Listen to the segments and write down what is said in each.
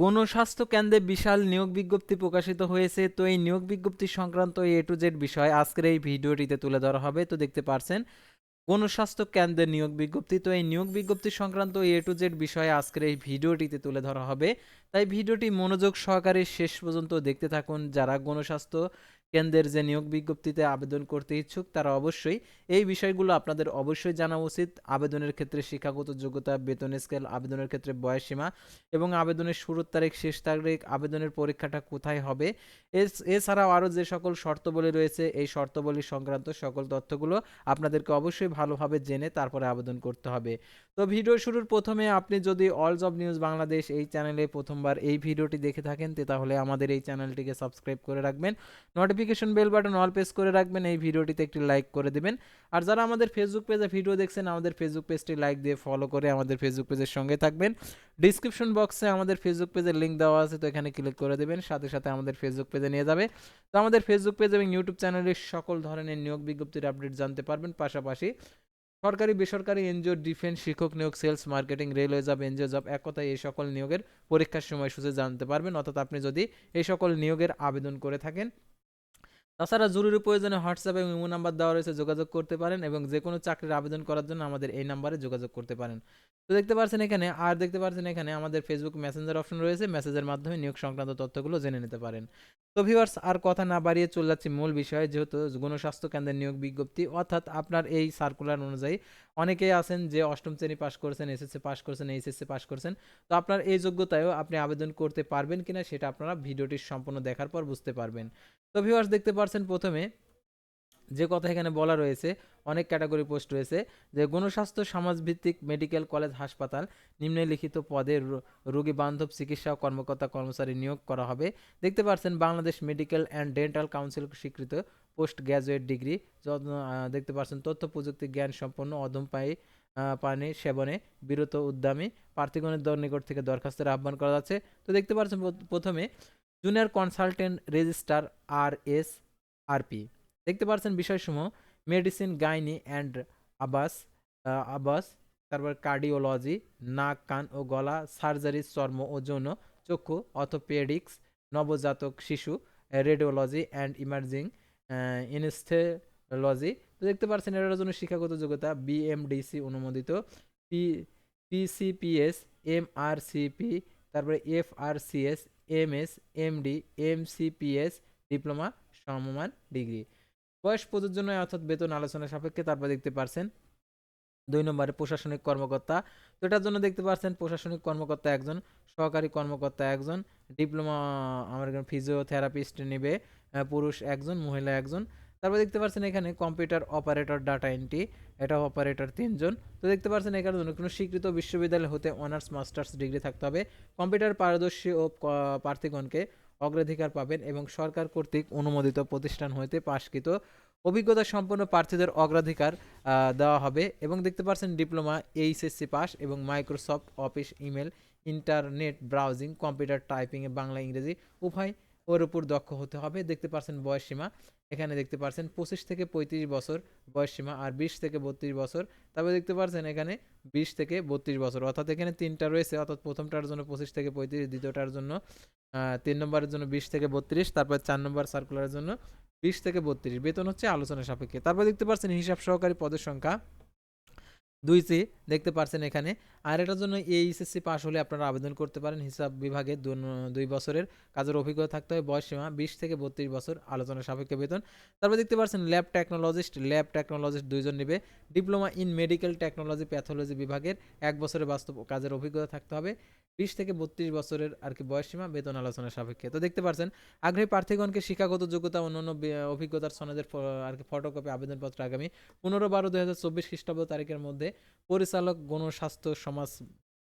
গণস্বাস্থ্য কেন্দ্রে বিশাল নিয়োগ বিজ্ঞপ্তি প্রকাশিত হয়েছে। তো এই নিয়োগ বিজ্ঞপ্তি সংক্রান্ত এ টু জেড বিষয় আজকের এই ভিডিওটিতে তুলে ধরা হবে। তো দেখতে পারছেন কোন স্বাস্থ্য কেন্দ্রের নিয়োগ বিজ্ঞপ্তি। তো এই নিয়োগ বিজ্ঞপ্তি সংক্রান্ত এ টু জেড বিষয়ে আজকের এই ভিডিওটিতে তুলে ধরা হবে। তাই ভিডিওটি মনোযোগ সহকারে শেষ পর্যন্ত দেখতে থাকুন। যারা গণস্বাস্থ্য কেন্দ্রের যে নিয়োগ বিজ্ঞপ্তিতে আবেদন করতে ইচ্ছুক, তারা অবশ্যই এই বিষয়গুলো আপনাদের অবশ্যই জানা উচিত। আবেদনের ক্ষেত্রে শিক্ষাগত যোগ্যতা, বেতন স্কেল আবেদনের ক্ষেত্রে বয়সসীমা এবং আবেদনের শুরুর তারিখ, শেষ তারিখ, আবেদনের পরীক্ষাটা কোথায় হবে। এছাড়াও আরও যে সকল শর্তবলী রয়েছে, এই শর্তবলী সংক্রান্ত সকল তথ্যগুলো আপনাদেরকে অবশ্যই ভালোভাবে জেনে তারপরে আবেদন করতে হবে। তো ভিডিও শুরুর প্রথমে আপনি যদি অল জব নিউজ বাংলাদেশ এই চ্যানেলে প্রথমবার এই ভিডিওটি দেখে থাকেন তাহলে আমাদের এই চ্যানেলটিকে সাবস্ক্রাইব করে রাখবেন। Notification bell button all press করে রাখবেন, এই ভিডিওটিতে একটি লাইক করে দিবেন। আর যারা আমাদের ফেসবুক পেজে ভিডিও দেখছেন, আমাদের ফেসবুক পেজটি লাইক দিয়ে ফলো করে আমাদের ফেসবুক পেজের সঙ্গে থাকবেন। ডিসক্রিপশন বক্সে আমাদের ফেসবুক পেজের লিঙ্ক দেওয়া আছে, তো এখানে ক্লিক করে দেবেন, সাথে সাথে আমাদের ফেসবুক পেজে নিয়ে যাবে। তো আমাদের ফেসবুক পেজ এবং ইউটিউব চ্যানেলে সকল ধরনের নিয়োগ বিজ্ঞপ্তির আপডেট জানতে পারবেন। পাশাপাশি সরকারি, বেসরকারি, এনজিও ডিফেন্স শিক্ষক নিয়োগ sales marketing railway job NGO job এক কথায় এই সকল নিয়োগের পরীক্ষার সময়সূচি জানতে পারবেন। অর্থাৎ আপনি যদি এই সকল নিয়োগের আবেদন করে থাকেন তাছাড়া জরুরি প্রয়োজনে হোয়াটসঅ্যাপ এবং ইমো নাম্বার দেওয়া রয়েছে, যোগাযোগ করতে পারেন এবং যে কোনো চাকরির আবেদন করার জন্য আমাদের এই নাম্বারে যোগাযোগ করতে পারেন। তো দেখতে পাচ্ছেন এখানে, আর দেখতে পাচ্ছেন এখানে আমাদের ফেসবুক মেসেঞ্জার অপশন রয়েছে মেসেজের মাধ্যমে নিয়োগ সংক্রান্ত তথ্যগুলো জেনে নিতে পারেন। তো ভিউয়ার্স আর কথা না বাড়িয়ে চলে যাচ্ছি মূল বিষয়ে, যেহেতু গণস্বাস্থ্য কেন্দ্রের নিয়োগ বিজ্ঞপ্তি, অর্থাৎ আপনার এই সার্কুলার অনুযায়ী অনেকেই আছেন যে অষ্টম শ্রেণি পাশ করেছেন এসএসসি পাশ করেছেন এইচএসসি পাশ করেছেন, তো আপনার এই যোগ্যতায়ও আপনি আবেদন করতে পারবেন কিনা সেটা আপনারা ভিডিওটি সম্পূর্ণ দেখার পর বুঝতে পারবেন। তো ভিউয়ার্স দেখতে পাচ্ছেন প্রথমে যে কথা এখানে বলা রয়েছে অনেক ক্যাটাগরি পোস্ট রয়েছে যে গণস্বাস্থ্য সমাজভিত্তিক মেডিকেল কলেজ হাসপাতাল নিম্নলিখিত পদে রোগী বান্ধব চিকিৎসা কর্মকর্তা কর্মচারী নিয়োগ করা হবে। দেখতে পাচ্ছেন Bangladesh medical and dental council স্বীকৃত পোস্ট গ্র্যাজুয়েট ডিগ্রি দেখতে পাচ্ছেন তথ্য প্রযুক্তি জ্ঞান সম্পন্ন অধম পায়ে আহ, পানি সেবনে বিরত উদ্যমী প্রার্থীগণের নিকট থেকে দরখাস্তের আহ্বান করা যাচ্ছে। তো দেখতে পাচ্ছেন প্রথমে junior consultant registrar R S RP দেখতে পাচ্ছেন বিষয়সমূহ, মেডিসিন, গাইনি অ্যান্ড আবাস আবাস, তারপর কার্ডিওলজি, নাক, কান ও গলা, সার্জারি, চর্ম ও যৌন, চক্ষু, অর্থোপেডিক্স, নবজাতক শিশু, রেডিওলজি অ্যান্ড ইমার্জিং ইনস্থেলজি তো দেখতে পাচ্ছেন এটার জন্য শিক্ষাগত যোগ্যতা বিএমডিসি অনুমোদিত, পি, পিসিপিএস, এমআরসিপি, তারপরে FRCS MS MD MCPS diploma সমমান ডিগ্রি বয়স প্রযোজ্য নয়, অর্থাৎ বেতন আলোচনা সাপেক্ষে, তারপর দেখতে পারছেন দুই নম্বরে প্রশাসনিক কর্মকর্তা। তো এটার জন্য দেখতে পাচ্ছেন প্রশাসনিক কর্মকর্তা একজন, সহকারী কর্মকর্তা একজন, ডিপ্লোমা, আমার ফিজিওথেরাপিস্ট নেবে পুরুষ একজন, মহিলা একজন। তারপর দেখতে পাচ্ছেন এখানে কম্পিউটার অপারেটর ডাটা এন্ট্রি এটা অপারেটর তিনজন। তো দেখতে পাচ্ছেন এখানে কোনো স্বীকৃত বিশ্ববিদ্যালয় হতে অনার্স মাস্টার্স ডিগ্রি থাকতে হবে। কম্পিউটার পারদর্শী ও প্রার্থীগণকে অগ্রাধিকার পাবেন এবং সরকার কর্তৃক অনুমোদিত প্রতিষ্ঠান হইতে পাশকৃত অভিজ্ঞতা সম্পন্ন প্রার্থীদের অগ্রাধিকার দেওয়া হবে এবং দেখতে পাচ্ছেন ডিপ্লোমা, এইচএসসি পাস এবং Microsoft office, email, internet browsing, computer typing এ বাংলা, ইংরেজি উভয় ওর উপর দক্ষ হতে হবে। দেখতে পাচ্ছেন বয়সসীমা এখানে দেখতে পাচ্ছেন পঁচিশ থেকে পঁয়ত্রিশ বছর বয়সসীমা আর বিশ থেকে বত্রিশ বছর। তারপরে দেখতে পাচ্ছেন এখানে বিশ থেকে বত্রিশ বছর। অর্থাৎ এখানে তিনটা রয়েছে। অর্থাৎ প্রথমটার জন্য পঁচিশ থেকে পঁয়ত্রিশ, দ্বিতীয়টার জন্য তিন নম্বরের জন্য বিশ থেকে বত্রিশ, তারপর চার নম্বর সার্কুলারের জন্য বিশ থেকে বত্রিশ। বেতন হচ্ছে আলোচনা সাপেক্ষে। তারপর দেখতে পাচ্ছেন হিসাব সহকারী পদের সংখ্যা দুই সি দেখতে পারছেন এখানে। আর এটার জন্য এইচএসসি পাস হলে আপনারা আবেদন করতে পারেন। হিসাব বিভাগে দুই বছরের কাজের অভিজ্ঞতা থাকতে হবে। বয়স সীমা বিশ থেকে বত্রিশ বছর, আলোচনা সাপেক্ষে বেতন। তারপর দেখতে পাচ্ছেন ল্যাব টেকনোলজিস্ট ল্যাব টেকনোলজিস্ট দুইজন নেবে। Diploma in medical technology pathology বিভাগের এক বছরের বাস্তব কাজের অভিজ্ঞতা থাকতে হবে। বিশ থেকে বত্রিশ বছরের আর কি বয়স সীমা, বেতন আলোচনা সাপেক্ষে। তো দেখতে পাচ্ছেন আগ্রহী প্রার্থীগণকে শিক্ষাগত যোগ্যতা অন্যান্য অভিজ্ঞতার সনদের আর কি ফটোকপি আবেদনপত্র আগামী পনেরো বারো দুই হাজার চব্বিশ খ্রিস্টাব্দ তারিখের মধ্যে পরিচালক গণস্বাস্থ্য সমাজ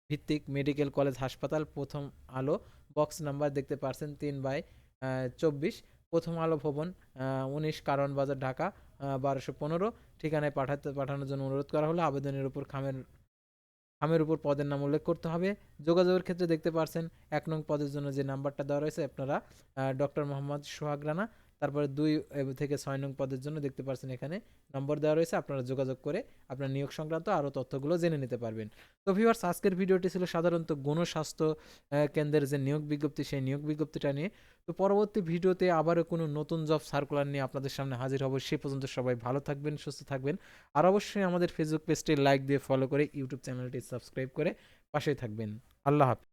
ভিত্তিক মেডিকেল কলেজ হাসপাতাল, প্রথম আলো বক্স নাম্বার দেখতে পারছেন তিন বাই চব্বিশ। প্রথম আলো ভবন উনিশ কারণ বাজার ঢাকা বারোশো পনেরো। ঠিকানায় পাঠাতে, পাঠানোর জন্য অনুরোধ করা হলো আবেদনের উপর খামের খামের উপর পদের নাম উল্লেখ করতে হবে। যোগাযোগের ক্ষেত্রে দেখতে পারছেন এক নং পদের জন্য যে নাম্বারটা দেওয়া রয়েছে আপনারা ডক্টর মোহাম্মদ সোহাগ রানা তারপরে দুই থেকে ছয় নং পদের জন্য দেখতে পাচ্ছেন এখানে নম্বর দেওয়া রয়েছে, আপনারা যোগাযোগ করে আপনার নিয়োগ সংক্রান্ত আরও তথ্যগুলো জেনে নিতে পারবেন। তো ভিউয়ার্স আজকের ভিডিওটি ছিল সাধারণত গণস্বাস্থ্য কেন্দ্রের যে নিয়োগ বিজ্ঞপ্তি, সেই নিয়োগ বিজ্ঞপ্তিটা নিয়ে। তো পরবর্তী ভিডিওতে আবারও কোনো নতুন জব সার্কুলার নিয়ে আপনাদের সামনে হাজির হব, সে পর্যন্ত সবাই ভালো থাকবেন, সুস্থ থাকবেন। আর অবশ্যই আমাদের ফেসবুক পেজটি লাইক দিয়ে ফলো করে ইউটিউব চ্যানেলটি সাবস্ক্রাইব করে পাশেই থাকবেন। আল্লাহ হাফিজ।